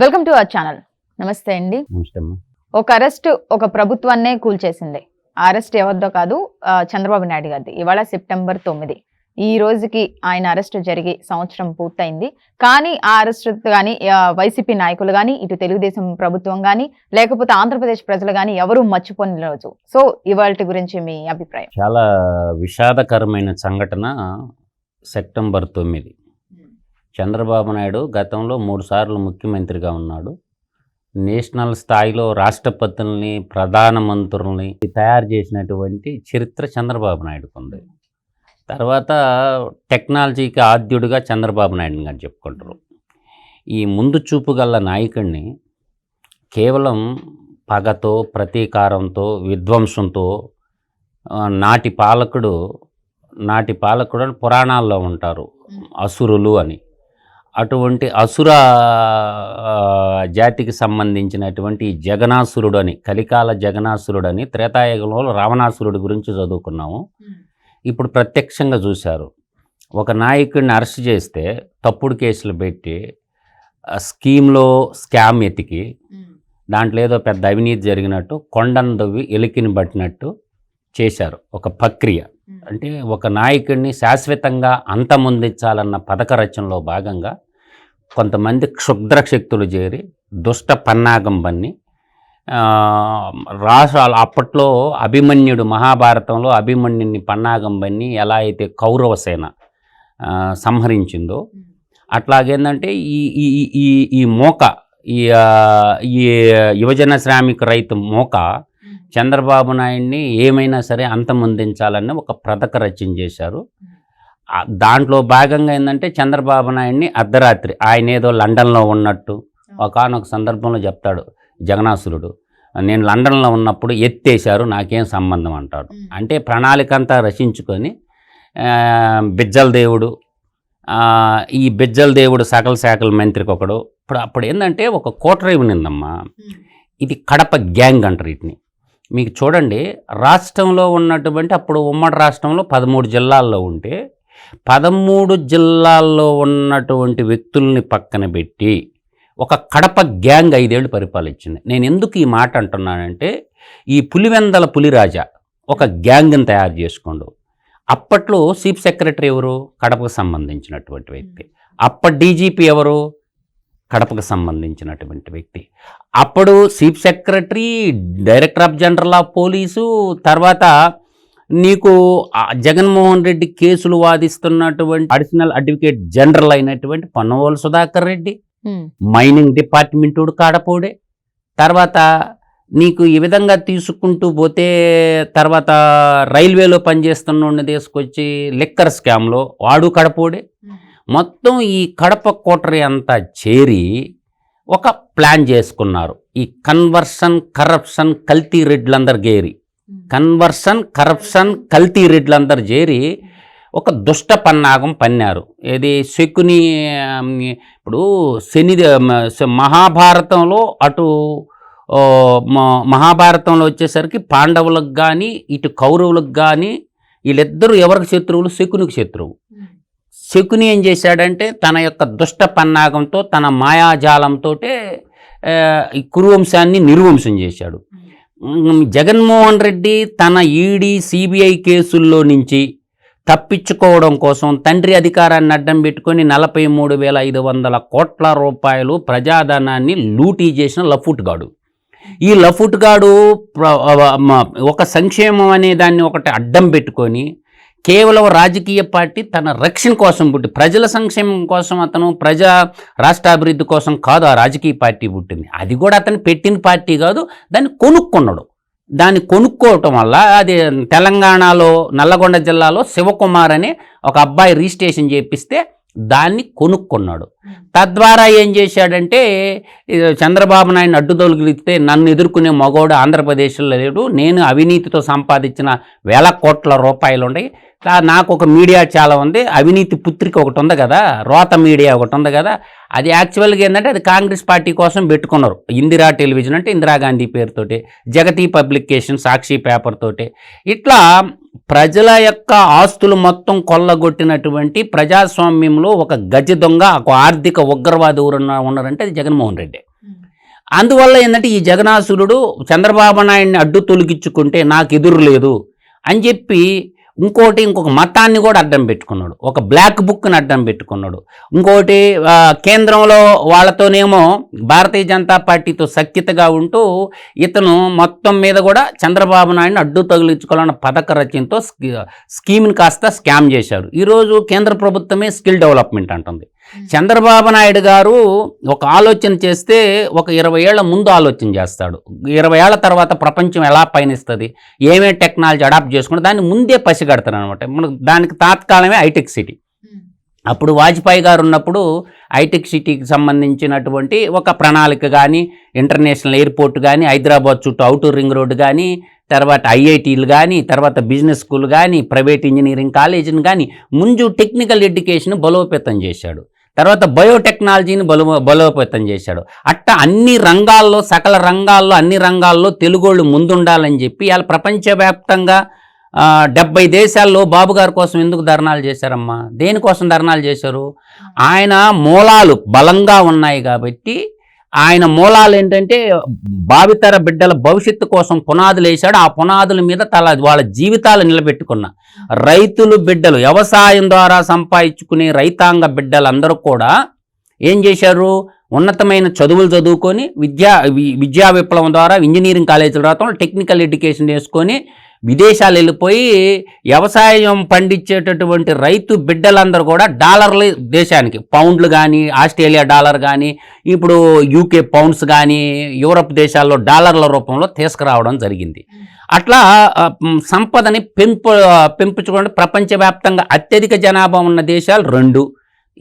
Welcome to our channel. నమస్తే అండి. ఒక అరెస్ట్ ఒక ప్రభుత్వాన్నే కూల్చేసింది. ఆ అరెస్ట్ ఎవరిదో కాదు చంద్రబాబు నాయుడు గారిది. ఇవాళ సెప్టెంబర్ తొమ్మిది. ఈ రోజుకి ఆయన అరెస్ట్ జరిగి సంవత్సరం పూర్తయింది. కానీ ఆ అరెస్ట్ కానీ వైసీపీ నాయకులు కానీ ఇటు తెలుగుదేశం ప్రభుత్వం కానీ లేకపోతే ఆంధ్రప్రదేశ్ ప్రజలు కానీ ఎవరూ మర్చిపోని రోజు. సో ఇవాళ గురించి మీ అభిప్రాయం. చాలా విషాదకరమైన సంఘటన సెప్టెంబర్ తొమ్మిది. చంద్రబాబు నాయుడు గతంలో మూడు సార్లు ముఖ్యమంత్రిగా ఉన్నాడు. నేషనల్ స్థాయిలో రాష్ట్రపతుల్ని ప్రధానమంత్రుల్ని తయారు చేసినటువంటి చరిత్ర చంద్రబాబు నాయుడుకు ఉంది. తర్వాత టెక్నాలజీకి ఆద్యుడిగా చంద్రబాబు నాయుడు గారు చెప్పుకుంటారు. ఈ ముందు చూపు గల నాయకుడిని కేవలం పగతో ప్రతీకారంతో విధ్వంసంతో నాటి పాలకుడు నాటి పాలకుడు అని పురాణాల్లో ఉంటారు. అసురులు అని. అటువంటి అసుర జాతికి సంబంధించినటువంటి జగనాసురుడు అని కలికాల జగనాసురుడు అని త్రేతాయుగంలో రావణాసురుడి గురించి చదువుకున్నాము. ఇప్పుడు ప్రత్యక్షంగా చూశారు. ఒక నాయకుడిని అరెస్ట్ చేస్తే తప్పుడు కేసులు పెట్టి స్కీమ్లో స్కామ్ ఎతికి దాంట్లో ఏదో పెద్ద అవినీతి జరిగినట్టు కొండను దవ్వి ఎలికిని పట్టినట్టు చేశారు. ఒక ప్రక్రియ. అంటే ఒక నాయకుడిని శాశ్వతంగా అంతమొందించాలన్న పథక రచనలో భాగంగా కొంతమంది క్షుద్ర శక్తులు చేరి దుష్ట పన్నాగం బన్ని రాష్ట్రాలు అప్పట్లో అభిమన్యుడు మహాభారతంలో అభిమన్యుని పన్నాగం బన్ని ఎలా అయితే కౌరవ సేన సంహరించిందో అట్లాగేందంటే ఈ ఈ ఈ- ఈ ఈ మోక ఈ యువజన శ్రామిక రైతు మోక చంద్రబాబు నాయుడిని ఏమైనా సరే అంతమొందించాలని ఒక పథక రచన చేశారు. దాంట్లో భాగంగా ఏంటంటే చంద్రబాబు నాయుడిని అర్ధరాత్రి ఆయన ఏదో లండన్లో ఉన్నట్టు ఒకనొక సందర్భంలో చెప్తాడు జగనాసురుడు నేను లండన్లో ఉన్నప్పుడు ఎత్తేశారు నాకేం సంబంధం అంటాడు. అంటే ప్రణాళిక అంతా రచించుకొని బిజ్జల దేవుడు ఈ బిజ్జల దేవుడు సకల శాఖల మంత్రికి ఒకడు ఇప్పుడు అప్పుడు ఏంటంటే ఒక కోటరీ ఉన్నిందమ్మా ఇది కడప గ్యాంగ్ అంటారు వీటిని. మీకు చూడండి రాష్ట్రంలో ఉన్నటువంటి అప్పుడు ఉమ్మడి రాష్ట్రంలో పదమూడు జిల్లాల్లో ఉంటే పదమూడు జిల్లాల్లో ఉన్నటువంటి వ్యక్తుల్ని పక్కన పెట్టి ఒక కడప గ్యాంగ్ ఐదేళ్ళు పరిపాలించింది. నేను ఎందుకు ఈ మాట అంటున్నానంటే ఈ పులివెందల పులిరాజా ఒక గ్యాంగ్ని తయారు చేసుకోండు. అప్పట్లో చీఫ్ సెక్రటరీ ఎవరు? కడపకు సంబంధించినటువంటి వ్యక్తి. అప్పటి డీజీపీ ఎవరు? కడపకు సంబంధించినటువంటి వ్యక్తి. అప్పుడు chief secretary director of general of police తర్వాత నీకు జగన్మోహన్ రెడ్డి కేసులు వాదిస్తున్నటువంటి అడిషనల్ అడ్వకేట్ జనరల్ అయినటువంటి పన్నవోలు సుధాకర్ రెడ్డి మైనింగ్ డిపార్ట్మెంట్ కాడపోడే తర్వాత నీకు ఈ విధంగా తీసుకుంటూ పోతే తర్వాత రైల్వేలో పనిచేస్తున్న తీసుకొచ్చి లిక్కర్ స్కామ్లో వాడు కడపోడే. మొత్తం ఈ కడప కోటరీ అంతా చేరి ఒక ప్లాన్ చేసుకున్నారు. ఈ కన్వర్షన్ కరప్షన్ కల్తీ రెడ్లందరు గేరి. కన్వర్షన్ కరప్షన్ కల్తీ రెడ్లందరు చేరి ఒక దుష్ట పన్నాగం పన్నారు. ఏది శకుని ఇప్పుడు శని మహాభారతంలో అటు మహాభారతంలో వచ్చేసరికి పాండవులకు కానీ ఇటు కౌరవులకు కానీ వీళ్ళిద్దరూ ఎవరికి శత్రువులు? శకునికి శత్రువు. శకుని ఏం చేశాడంటే తన యొక్క దుష్ట పన్నాగంతో తన మాయాజాలంతో ఈ కురువంశాన్ని నిర్వంశం చేశాడు. జగన్మోహన్ రెడ్డి తన ఈడీ సిబిఐ కేసుల్లో నుంచి తప్పించుకోవడం కోసం తండ్రి అధికారాన్ని అడ్డం పెట్టుకొని నలభై మూడు వేల ఐదు వందల కోట్ల రూపాయలు ప్రజాధనాన్ని లూటీ చేసిన లఫుట్గాడు ఈ లఫుట్గాడు ఒక సంక్షేమం అనే దాన్ని ఒకటి అడ్డం పెట్టుకొని కేవలం రాజకీయ పార్టీ తన రక్షణ కోసం పుట్టి ప్రజల సంక్షేమం కోసం అతను ప్రజా రాష్ట్రాభివృద్ధి కోసం కాదు ఆ రాజకీయ పార్టీ పుట్టింది. అది కూడా అతను పెట్టిన పార్టీ కాదు దాన్ని కొనుక్కున్నాడు. దాన్ని కొనుక్కోవటం వల్ల అది తెలంగాణలో నల్లగొండ జిల్లాలో శివకుమార్ అనే ఒక అబ్బాయి రిజిస్ట్రేషన్ చేపిస్తే దాన్ని కొనుక్కున్నాడు. తద్వారా ఏం చేశాడంటే చంద్రబాబు నాయుడు అడ్డుదొలిగితే నన్ను ఎదుర్కొనే మగోడు ఆంధ్రప్రదేశ్లో లేడు. నేను అవినీతితో సంపాదించిన వేల కోట్ల రూపాయలు ఉన్నాయి. నాకు ఒక మీడియా చాలా ఉంది. అవినీతి పుత్రిక ఒకటి ఉంది కదా రోత మీడియా ఒకటి ఉంది కదా. అది యాక్చువల్గా ఏంటంటే అది కాంగ్రెస్ పార్టీ కోసం పెట్టుకున్నారు. ఇందిరా టెలివిజన్ అంటే ఇందిరాగాంధీ పేరుతోటి జగతి పబ్లికేషన్ సాక్షి పేపర్ తోటి. ఇట్లా ప్రజల యొక్క ఆస్తులు మొత్తం కొల్లగొట్టినటువంటి ప్రజాస్వామ్యంలో ఒక గజ దొంగ ఒక ఆర్థిక ఉగ్రవాది ఎవరన్నా ఉన్నారంటే అది జగన్మోహన్ రెడ్డి. అందువల్ల ఏంటంటే ఈ జగనాసురుడు చంద్రబాబు నాయుడిని అడ్డు తొలగించుకుంటే నాకు ఎదురు లేదు అని చెప్పి ఇంకోటి ఇంకొక మతాన్ని కూడా అడ్డం పెట్టుకున్నాడు. ఒక బ్లాక్ బుక్ని అడ్డం పెట్టుకున్నాడు. ఇంకోటి కేంద్రంలో వాళ్ళతోనేమో భారతీయ జనతా పార్టీతో సఖ్యతగా ఉంటూ ఇతను మొత్తం మీద కూడా చంద్రబాబు నాయుడుని అడ్డు తగిలించుకోవాలన్న పథక రచనతో స్కీమ్ని కాస్త స్కామ్ చేశారు. ఈరోజు కేంద్ర ప్రభుత్వమే స్కిల్ డెవలప్మెంట్ అంటుంది. చంద్రబాబు నాయుడు గారు ఒక ఆలోచన చేస్తే ఒక ఇరవై ఏళ్ళ ముందు ఆలోచన చేస్తాడు. ఇరవై ఏళ్ళ తర్వాత ప్రపంచం ఎలా పయనిస్తుంది? ఏమేమి టెక్నాలజీ అడాప్ట్ చేసుకుంటే దాన్ని ముందే పసిగడతారు అనమాట మనకు దానికి తాత్కాలమే హైటెక్ సిటీ. అప్పుడు వాజ్పేయి గారు ఉన్నప్పుడు హైటెక్ సిటీకి సంబంధించినటువంటి ఒక ప్రణాళిక కానీ ఇంటర్నేషనల్ ఎయిర్పోర్ట్ కానీ హైదరాబాద్ చుట్టూ అవుటర్ రింగ్ రోడ్డు కానీ తర్వాత ఐఐటీలు కానీ తర్వాత బిజినెస్ స్కూల్ కానీ ప్రైవేట్ ఇంజనీరింగ్ కాలేజీని కానీ ముందు టెక్నికల్ ఎడ్యుకేషన్ బలోపేతం చేశాడు. తర్వాత బయోటెక్నాలజీని బలో బలోపేతం చేశాడు. అట్ట అన్ని రంగాల్లో సకల రంగాల్లో అన్ని రంగాల్లో తెలుగోళ్ళు ముందుండాలని చెప్పి వాళ్ళు ప్రపంచవ్యాప్తంగా డెబ్బై దేశాల్లో బాబు గారి కోసం ఎందుకు ధర్నాలు చేశారమ్మా? దేనికోసం ధర్నాలు చేశారు? ఆయన మూలాలు బలంగా ఉన్నాయి కాబట్టి ఆయన మూలాలు ఏంటంటే భావితర బిడ్డల భవిష్యత్తు కోసం పునాదులు వేశాడు. ఆ పునాదుల మీద తల వాళ్ళ జీవితాలు నిలబెట్టుకున్న రైతులు బిడ్డలు వ్యవసాయం ద్వారా సంపాదించుకునే రైతాంగ బిడ్డలందరూ కూడా ఏం చేశారు? ఉన్నతమైన చదువులు చదువుకొని విద్యా విద్యా విప్లవం ద్వారా ఇంజనీరింగ్ కాలేజీలు రావడం టెక్నికల్ ఎడ్యుకేషన్ చేసుకొని విదేశాలు వెళ్ళిపోయి వ్యవసాయం పండించేటటువంటి రైతు బిడ్డలందరూ కూడా డాలర్లు దేశానికి పౌండ్లు కానీ ఆస్ట్రేలియా డాలర్ కానీ ఇప్పుడు యూకే పౌండ్స్ కానీ యూరప్ దేశాల్లో డాలర్ల రూపంలో తీసుకురావడం జరిగింది. అట్లా సంపదని పెంపు పెంపుచుకోవడం ప్రపంచవ్యాప్తంగా అత్యధిక జనాభా ఉన్న దేశాలు రెండు.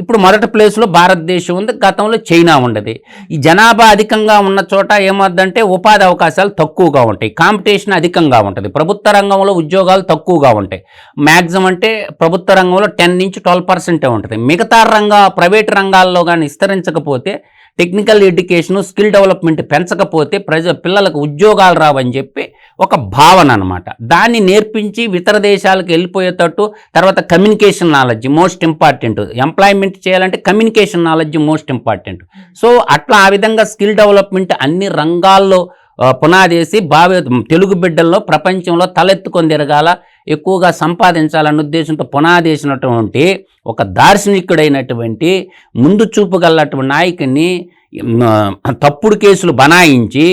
ఇప్పుడు మొదటి ప్లేస్లో భారతదేశం ఉంది గతంలో చైనా ఉండదు. ఈ జనాభా అధికంగా ఉన్న చోట ఏమవుద్దంటే ఉపాధి అవకాశాలు తక్కువగా ఉంటాయి కాంపిటీషన్ అధికంగా ఉంటుంది ప్రభుత్వ రంగంలో ఉద్యోగాలు తక్కువగా ఉంటాయి. మ్యాక్సిమం అంటే ప్రభుత్వ రంగంలో టెన్ నుంచి ట్వెల్వ్ పర్సెంటే ఉంటుంది. మిగతా రంగ ప్రైవేట్ రంగాల్లో కానీ విస్తరించకపోతే టెక్నికల్ ఎడ్యుకేషన్ స్కిల్ డెవలప్మెంట్ పెంచకపోతే ప్రజ పిల్లలకు ఉద్యోగాలు రావని చెప్పి ఒక భావన అనమాట దాన్ని నేర్పించి ఇతర దేశాలకు వెళ్ళిపోయేటట్టు తర్వాత communication knowledge most important. Employment చేయాలంటే communication knowledge most important. So అట్లా ఆ విధంగా స్కిల్ డెవలప్మెంట్ అన్ని రంగాల్లో పునాదేసి భావి తెలుగు బిడ్డల్లో ప్రపంచంలో తలెత్తుకొని తిరగాల ఎక్కువగా సంపాదించాలన్న ఉద్దేశంతో పునాదేసినటువంటి ఒక దార్శనికుడైనటువంటి ముందు చూపు గలటువంటి నాయకుడిని తప్పుడు కేసులు బనాయించి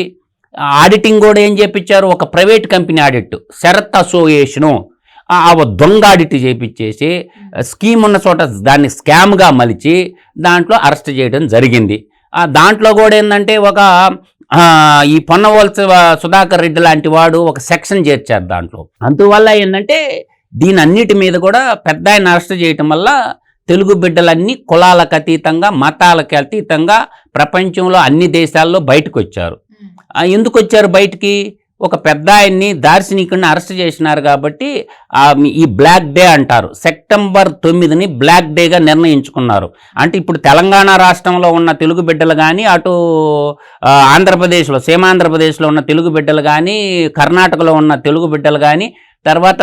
ఆడిటింగ్ కూడా ఏం చేపించారు ఒక private company audit Sharath association ఆ దొంగ ఆడిట్ చేపించేసి స్కీమ్ ఉన్న చోట దాన్ని స్కామ్గా మలిచి దాంట్లో అరెస్ట్ చేయడం జరిగింది. దాంట్లో కూడా ఏంటంటే ఒక ఈ పొన్నవలస సుధాకర్ రెడ్డి లాంటి వాడు ఒక సెక్షన్ చేర్చారు దాంట్లో. అందువల్ల ఏంటంటే దీని అన్నిటి మీద కూడా పెద్ద ఆయన అరెస్ట్ చేయటం వల్ల తెలుగు బిడ్డలన్నీ కులాలకు అతీతంగా మతాలకు అతీతంగా ప్రపంచంలో అన్ని దేశాల్లో బయటకు వచ్చారు ఎందుకు వచ్చారు బయటికి? ఒక పెద్ద ఆయన్ని దార్శనికుడిని అరెస్ట్ చేసినారు కాబట్టి ఈ బ్లాక్ డే అంటారు. సెప్టెంబర్ తొమ్మిదిని బ్లాక్ డేగా నిర్ణయించుకున్నారు. అంటే ఇప్పుడు తెలంగాణ రాష్ట్రంలో ఉన్న తెలుగు బిడ్డలు కానీ అటు ఆంధ్రప్రదేశ్లో సీమాంధ్రప్రదేశ్లో ఉన్న తెలుగు బిడ్డలు కానీ కర్ణాటకలో ఉన్న తెలుగు బిడ్డలు కానీ తర్వాత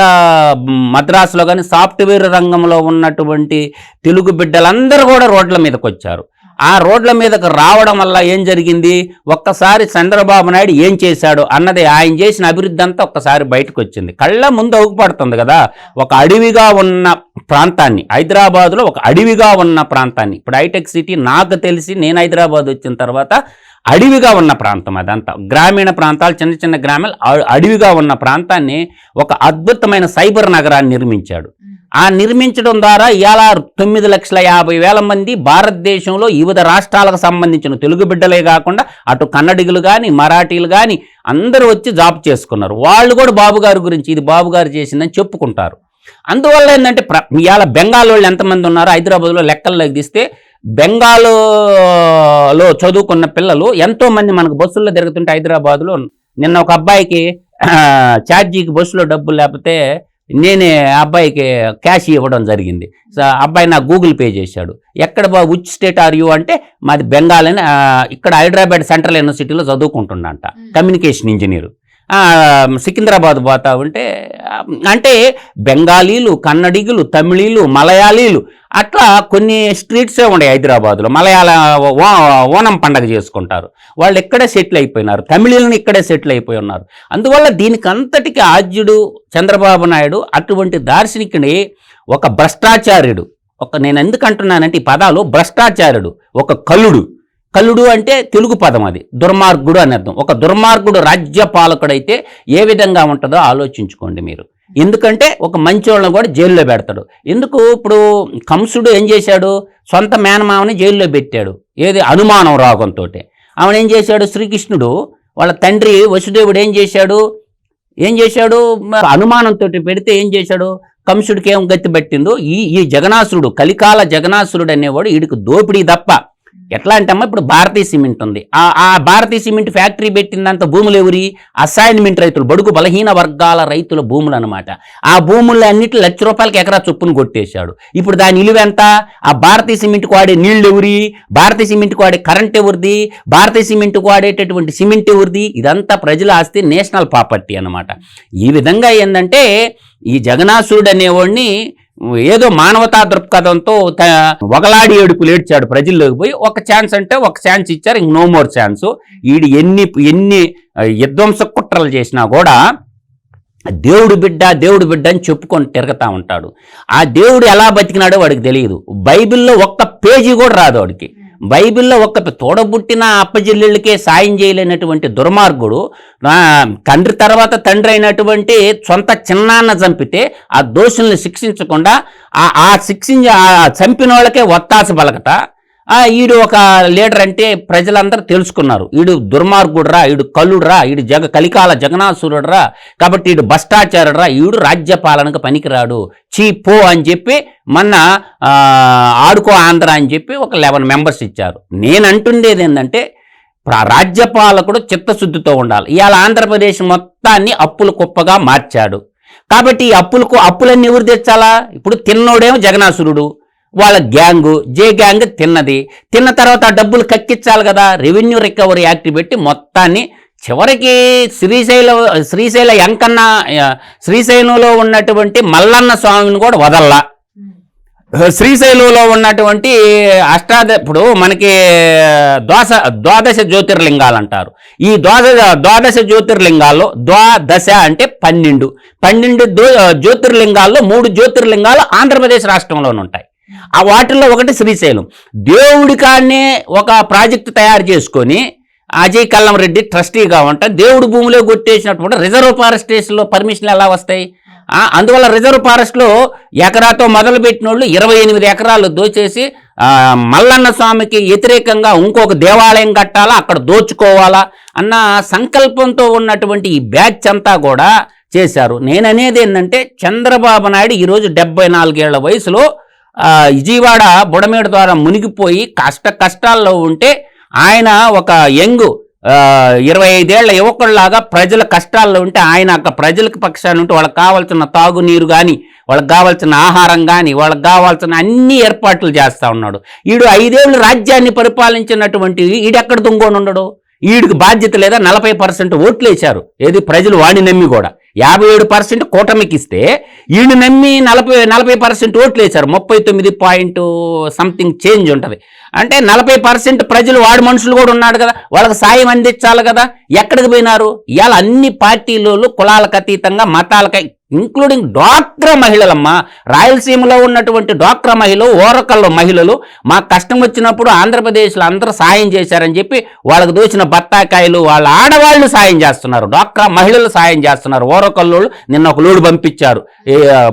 మద్రాసులో కానీ సాఫ్ట్వేర్ రంగంలో ఉన్నటువంటి తెలుగు బిడ్డలందరూ కూడా రోడ్ల మీదకి వచ్చారు ఆ రోడ్ల మీదకు రావడం వల్ల ఏం జరిగింది? ఒక్కసారి చంద్రబాబు నాయుడు ఏం చేశాడు అన్నది ఆయన చేసిన అభివృద్ధి అంతా ఒక్కసారి బయటకు వచ్చింది కళ్ళ ముందు అవుపడుతుంది కదా. ఒక అడవిగా ఉన్న ప్రాంతాన్ని హైదరాబాద్లో ఒక అడవిగా ఉన్న ప్రాంతాన్ని. ఇప్పుడు హైటెక్ సిటీ నాకు తెలిసి నేను హైదరాబాద్ వచ్చిన తర్వాత అడవిగా ఉన్న ప్రాంతం అదంతా. గ్రామీణ ప్రాంతాలు చిన్న చిన్న గ్రామాలు అడవిగా ఉన్న ప్రాంతాన్ని ఒక అద్భుతమైన సైబర్ నగరాన్ని నిర్మించాడు. ఆ నిర్మించడం ద్వారా ఇవాళ తొమ్మిది లక్షల యాభై వేల మంది భారతదేశంలో వివిధ రాష్ట్రాలకు సంబంధించిన తెలుగు బిడ్డలే కాకుండా అటు కన్నడిగులు కానీ మరాఠీలు కానీ అందరూ వచ్చి జాబ్ చేసుకున్నారు. వాళ్ళు కూడా బాబుగారి గురించి ఇది బాబుగారు చేసిందని చెప్పుకుంటారు. అందువల్ల ఏంటంటే ప్ర ఇవాళ బెంగాల్ వాళ్ళు ఎంతమంది ఉన్నారో హైదరాబాద్లో లెక్కల్లోకి తీస్తే బెంగాల్లో చదువుకున్న పిల్లలు ఎంతోమంది మనకు బస్సుల్లో తిరుగుతుంటే హైదరాబాద్లో నిన్న ఒక అబ్బాయికి ఛార్జీకి బస్సులో డబ్బులు లేకపోతే నేనే అబ్బాయికి క్యాష్ ఇవ్వడం జరిగింది. సో అబ్బాయి నాకు గూగుల్ పే చేశాడు. ఎక్కడ బా విచ్ స్టేట్ ఆర్ యూ అంటే మాది బెంగాల్ అని ఇక్కడ హైదరాబాద్ సెంట్రల్ యూనివర్సిటీలో చదువుకుంటున్నాంట కమ్యూనికేషన్ ఇంజనీర్. సికింద్రాబాద్ పోతా ఉంటే అంటే బెంగాలీలు కన్నడిగులు తమిళీలు మలయాళీలు అట్లా కొన్ని స్ట్రీట్సే ఉన్నాయి హైదరాబాద్లో. మలయాళ ఓ- ఓనం పండగ చేసుకుంటారు. వాళ్ళు ఇక్కడే సెటిల్ అయిపోయినారు. తమిళీలను ఇక్కడే సెటిల్ అయిపోయి ఉన్నారు. అందువల్ల దీనికి అంతటికి ఆద్యుడు చంద్రబాబు నాయుడు అటువంటి దార్శనికుని ఒక భ్రష్టాచార్యుడు. ఒక నేను ఎందుకు అంటున్నానంటే ఈ పదాలు భ్రష్టాచార్యుడు ఒక కలుడు. కల్లుడు అంటే తెలుగు పదం అది దుర్మార్గుడు అని అర్థం. ఒక దుర్మార్గుడు రాజ్యపాలకుడైతే ఏ విధంగా ఉంటుందో ఆలోచించుకోండి మీరు. ఎందుకంటే ఒక మంచోళ్ళని కూడా జైల్లో పెడతాడు. ఎందుకు ఇప్పుడు కంసుడు ఏం చేశాడు? సొంత మేనమామని జైల్లో పెట్టాడు. ఏది? అనుమానం రాగంతో ఆమె ఏం చేశాడు? శ్రీకృష్ణుడు వాళ్ళ తండ్రి వసుదేవుడు ఏం చేశాడు? ఏం చేశాడు? అనుమానంతో పెడితే ఏం చేశాడు? కంసుడికి ఏం గతి పట్టిందో? ఈ ఈ జగనాసురుడు కలికాల జగనాసురుడు అనేవాడు వీడికి దోపిడీ తప్ప ఎట్లా అంటే ఇప్పుడు భారతీయ సిమెంట్ ఉంది. ఆ ఆ భారతీయ సిమెంట్ ఫ్యాక్టరీ పెట్టినంత భూములు ఎవరి? అసైన్మెంట్ రైతులు బడుగు బలహీన వర్గాల రైతుల భూములు అనమాట ఆ భూముల్లో అన్నిటి లక్ష రూపాయలకి ఎకరా చొప్పున కొట్టేశాడు. ఇప్పుడు దాని నిలువ ఎంత? ఆ భారతీయ సిమెంట్కి వాడే నీళ్ళు ఎవరి? భారతీయ సిమెంట్కి వాడే కరెంట్ ఎవరిది? భారతీయ సిమెంట్కి వాడేటటువంటి సిమెంట్ ఎవరిది? ఇదంతా ప్రజల ఆస్తి నేషనల్ ప్రాపర్టీ అనమాట ఈ విధంగా ఏంటంటే ఈ జగనాసురుడు అనేవాడిని ఏదో మానవతా దృక్పథంతో ఒకలాడి ఏడుపు లేడ్చాడు ప్రజల్లోకి పోయి ఒక ఛాన్స్ అంటే ఒక ఛాన్స్ ఇచ్చారు ఇంక నో మోర్ ఛాన్స్ ఈడు ఎన్ని ఎన్ని విధ్వంస కుట్రలు చేసినా కూడా దేవుడు బిడ్డ దేవుడు బిడ్డ అని చెప్పుకొని తిరగతా ఉంటాడు. ఆ దేవుడు ఎలా బతికినాడో వాడికి తెలియదు. బైబిల్లో ఒక్క పేజీ కూడా రాదు వాడికి. బైబిల్లో ఒక్క తోడబుట్టిన అప్పజెల్లెళ్ళకే సాయం చేయలేనటువంటి దుర్మార్గుడు తండ్రి తర్వాత తండ్రి అయినటువంటి సొంత చిన్నాన్న చంపితే ఆ దోషుల్ని శిక్షించకుండా ఆ శిక్షించ శిక్షించి చంపిన వాళ్ళకే ఒత్తాస బలకట ఈడు ఒక లీడర్ అంటే ప్రజలందరూ తెలుసుకున్నారు. ఈడు దుర్మార్గుడురా ఈడు కల్లుడురా ఈడు జగ కలికాల జగనాసురుడురా కాబట్టి ఈడు భ్రష్టాచారుడురా ఈడు రాజ్యపాలనకు పనికిరాడు. చీ పో అని చెప్పి మొన్న ఆడుకో ఆంధ్ర అని చెప్పి ఒక లెవెన్ మెంబర్స్ ఇచ్చారు. నేను అంటుండేది ఏంటంటే రాజ్యపాలకుడు చిత్తశుద్ధితో ఉండాలి. ఇవాళ ఆంధ్రప్రదేశ్ మొత్తాన్ని అప్పుల కుప్పగా మార్చాడు. కాబట్టి ఈ అప్పులకు అప్పులన్నీ ఎవరు తెచ్చాలా? ఇప్పుడు తిన్నోడేమో జగనాసురుడు వాళ్ళ గ్యాంగు జే గ్యాంగ్ తిన్నది. తిన్న తర్వాత ఆ డబ్బులు కక్కించాలి కదా. రెవెన్యూ రికవరీ యాక్ట్ పెట్టి మొత్తాన్ని చివరికి శ్రీశైల శ్రీశైల ఎంకన్న శ్రీశైలంలో ఉన్నటువంటి మల్లన్న స్వామిని కూడా వదల్లా. శ్రీశైలంలో ఉన్నటువంటి అష్టాద ఇప్పుడు మనకి ద్వాస ద్వాదశ జ్యోతిర్లింగాలు అంటారు. ఈ ద్వాదశ ద్వాదశ జ్యోతిర్లింగాల్లో ద్వాదశ అంటే పన్నెండు. పన్నెండు జ్యోతిర్లింగాల్లో మూడు జ్యోతిర్లింగాలు ఆంధ్రప్రదేశ్ రాష్ట్రంలోనే ఉంటాయి. ఆ వాటిల్లో ఒకటి శ్రీశైలం. దేవుడి కాడనే ఒక ప్రాజెక్టు తయారు చేసుకొని అజయ్ కల్లం రెడ్డి ట్రస్టీగా ఉంటా దేవుడి భూమిలో కొట్టేసినటువంటి రిజర్వ్ ఫారెస్ట్ స్టేషన్లో పర్మిషన్లు ఎలా వస్తాయి? అందువల్ల రిజర్వ్ ఫారెస్ట్లో ఎకరాతో మొదలు వాళ్ళు ఇరవై ఎనిమిది ఎకరాలు దోచేసి మల్లన్న స్వామికి వ్యతిరేకంగా ఇంకొక దేవాలయం కట్టాలా అక్కడ దోచుకోవాలా అన్న సంకల్పంతో ఉన్నటువంటి ఈ బ్యాచ్ అంతా కూడా చేశారు. నేను అనేది ఏంటంటే చంద్రబాబు నాయుడు ఈరోజు డెబ్బై నాలుగేళ్ళ వయసులో విజయవాడ బుడమేడు ద్వారా మునిగిపోయి కష్ట కష్టాల్లో ఉంటే ఆయన ఒక యంగ్ ఇరవై ఐదేళ్ళ యువకుల్లాగా ప్రజల కష్టాల్లో ఉంటే ఆయన అక్కడ ప్రజలకు పక్షాన్ని ఉంటే వాళ్ళకి కావాల్సిన తాగునీరు కానీ వాళ్ళకి కావాల్సిన ఆహారం కానీ వాళ్ళకి కావాల్సిన అన్ని ఏర్పాట్లు చేస్తూ ఉన్నాడు. ఈడు ఐదేళ్ళు రాజ్యాన్ని పరిపాలించినటువంటి ఈడెక్కడ దుంగోని ఉండడు ఈడికి బాధ్యత లేదా నలభై పర్సెంట్ ఓట్లు వేశారు ఏది ప్రజలు వాడిని నమ్మి కూడా. యాభై ఏడు పర్సెంట్ కూటమికి ఇస్తే ఈయన నమ్మి నలభై నలభై పర్సెంట్ ఓట్లు వేశారు ముప్పై తొమ్మిది పాయింట్ సంథింగ్ చేంజ్ ఉంటుంది. అంటే నలభై పర్సెంట్ ప్రజలు వాడి మనుషులు కూడా ఉన్నాడు కదా. వాళ్ళకి సాయం అందించాలి కదా. ఎక్కడికి పోయినారు? ఇవాళ అన్ని పార్టీలు కులాలకు అతీతంగా మతాలకై ఇంక్లూడింగ్ డ్వాక్రా మహిళలమ్మ. రాయలసీమలో ఉన్నటువంటి డ్వాక్రా మహిళలు ఓరకల్లో మహిళలు మాకు కష్టం వచ్చినప్పుడు ఆంధ్రప్రదేశ్లో అందరూ సాయం చేశారని చెప్పి వాళ్ళకి దోచిన బత్తాకాయలు వాళ్ళ ఆడవాళ్ళు సాయం చేస్తున్నారు. డ్వాక్రా మహిళలు సాయం చేస్తున్నారు. ఓరకల్లో నిన్న ఒక లోడు పంపించారు.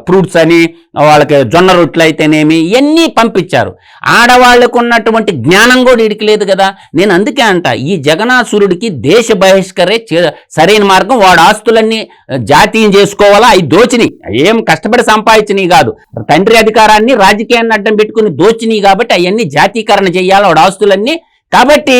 ఫ్రూట్స్ అని వాళ్ళకి జొన్న రొట్లు అయితేనేమి ఇవన్నీ పంపించారు. ఆడవాళ్ళకు ఉన్నటువంటి జ్ఞానం కూడా వీడికి లేదు కదా. నేను అందుకే అంట ఈ జగనాసురుడికి దేశ బహిష్కరే సరైన మార్గం వాడు ఆస్తులన్నీ జాతీయం చేసుకోవాలా దోచిని ఏం కష్టపడి సంపాదించినవి కాదు. తండ్రి అధికారాన్ని రాజకీయాన్ని అడ్డం పెట్టుకుని దోచిని కాబట్టి అవన్నీ జాతీకరణ చేయాలి వాడు ఆస్తులన్నీ. కాబట్టి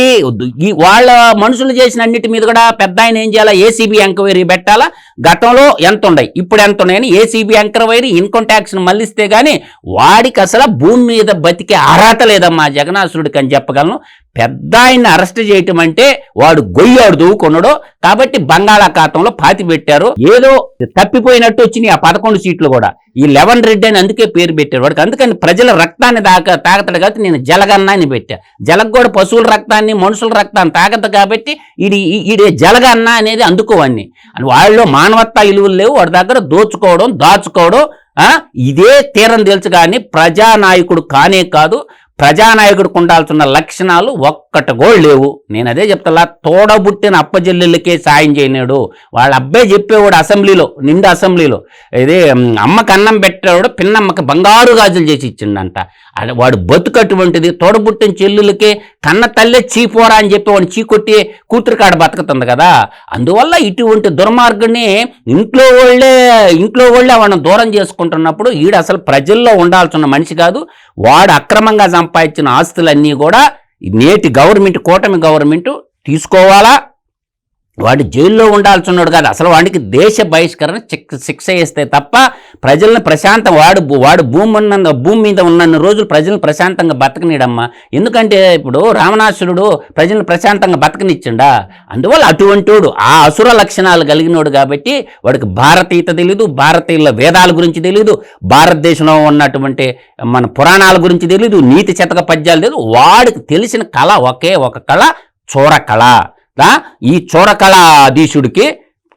ఈ వాళ్ళ మనుషులు చేసిన అన్నిటి మీద కూడా పెద్ద ఆయన ఏం చేయాలా? ఏసీబీ ఎంక్వైరీ పెట్టాలా? గతంలో ఎంత ఉన్నాయి ఇప్పుడు ఎంత ఉన్నాయని ఏసీబీ ఎంక్వైరీ ఇన్కమ్ ట్యాక్స్ను మళ్ళిస్తే కానీ వాడికి అసలు భూమి మీద బతికే అర్హత లేదమ్మా జగనాసురుడికి అని చెప్పగలను. పెద్ద ఆయన్ని అరెస్ట్ చేయటం అంటే వాడు గొయ్యాడు దూవుకున్నాడు కాబట్టి బంగాళాఖాతంలో పాతి పెట్టారు. ఏదో తప్పిపోయినట్టు వచ్చినాయి ఆ పదకొండు సీట్లు కూడా. ఈ లెవెన్ రెడ్డి అని అందుకే పేరు పెట్టారు వాడికి అందుకని ప్రజల రక్తాన్ని తాక తాగతాడు కాబట్టి నేను జలగన్న పెట్టా. జలగ కూడా పశువుల రక్తాన్ని మనుషుల రక్తాన్ని తాగదు కాబట్టి ఇది ఇది జలగన్నా అనేది అందుకోవన్నీ అని వాళ్ళలో మానవత్వ విలువలు లేవు. వాడి దగ్గర దోచుకోవడం దాచుకోవడం ఇదే తీరం తెలుసు కానీ ప్రజానాయకుడు కానే కాదు. ప్రజానాయకుడికి ఉండాల్సిన లక్షణాలు ఒక్కటి కూడా లేవు. నేను అదే చెప్తలా తోడబుట్టిన అప్పజెల్లెళ్ళకే సాయం చేయలేడు వాళ్ళ అబ్బాయి చెప్పేవాడు అసెంబ్లీలో నిండు అసెంబ్లీలో. ఇదే అమ్మకి అన్నం పెట్టేవాడు పిన్నమ్మకి బంగారు గాజులు చేసి ఇచ్చిండంట. అది వాడు బతుకటువంటిది తోడబుట్టిన చెల్లులకే కన్న తల్లే చీపోరా అని చెప్పి వాడిని చీకొట్టి కూతురు కాడ బతుకుతుంది కదా. అందువల్ల ఇటువంటి దుర్మార్గుని ఇంట్లో వాళ్ళే ఇంట్లో వాళ్ళే వాడిని దూరం చేసుకుంటున్నప్పుడు ఈడు అసలు ప్రజల్లో ఉండాల్సిన మనిషి కాదు. వాడు అక్రమంగా సంపాదించిన ఆస్తులన్నీ కూడా నేటి గవర్నమెంట్ కూటమి గవర్నమెంట్ తీసుకోవాలా? వాడు జైల్లో ఉండాల్సిన్నాడు కాదు. అసలు వాడికి దేశ బహిష్కరణ శిక్ష శిక్ష వేస్తే తప్ప ప్రజలను ప్రశాంతం వాడు భూ- వాడు భూమి ఉన్న భూమి మీద ఉన్నన్ని రోజులు ప్రజలను ప్రశాంతంగా బతకనీడమ్మా ఎందుకంటే ఇప్పుడు రావణాసురుడు ప్రజలను ప్రశాంతంగా బతకనిచ్చిండా? అందువల్ల అటువంటివాడు ఆ అసుర లక్షణాలు కలిగినోడు కాబట్టి వాడికి భారతీయత తెలియదు భారతీయుల వేదాల గురించి తెలియదు భారతదేశంలో ఉన్నటువంటి మన పురాణాల గురించి తెలియదు నీతి శతక పద్యాలు తెలియదు వాడికి తెలిసిన కళ ఒకే ఒక కళ చూరకళ కళ. ఈ చూరకళాధీశుడికి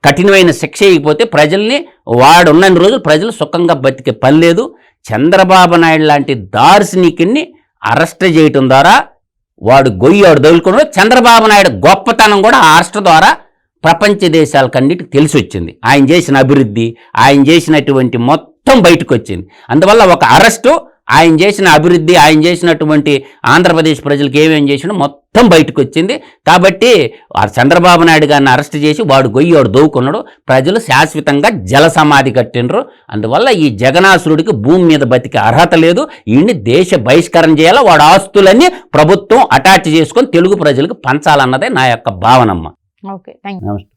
కఠినమైన శిక్ష ఇకపోతే ప్రజల్ని వాడు ఉన్నన్ని రోజులు ప్రజలు సుఖంగా బతికే పని లేదు. చంద్రబాబు నాయుడు లాంటి దార్శనికుని అరెస్ట్ చేయటం ద్వారా వాడు గొయ్యాడు దొరుకున్నాడు చంద్రబాబు నాయుడు గొప్పతనం కూడా అరెస్ట్ ద్వారా ప్రపంచ దేశాలకన్నిటికి తెలిసి వచ్చింది. ఆయన చేసిన అభివృద్ధి ఆయన చేసినటువంటి మొత్తం బయటకు వచ్చింది. అందువల్ల ఒక అరెస్టు ఆయన చేసిన అభివృద్ధి ఆయన చేసినటువంటి ఆంధ్రప్రదేశ్ ప్రజలకు ఏమేం చేసినా మొత్తం బయటకు వచ్చింది కాబట్టి ఆ చంద్రబాబు నాయుడు గారిని అరెస్ట్ చేసి వాడు గొయ్యి వాడు దోవుకున్నాడు. ప్రజలు శాశ్వతంగా జల సమాధి కట్టినరు అందువల్ల ఈ జగనాసురుడికి భూమి మీద బతికే అర్హత లేదు. ఈయన్ని దేశ బహిష్కరణ చేయాలా? వాడు ఆస్తులన్నీ ప్రభుత్వం అటాచ్ చేసుకొని తెలుగు ప్రజలకు పంచాలన్నదే నా యొక్క భావనమ్మ. ఓకే థ్యాంక్ నమస్తే.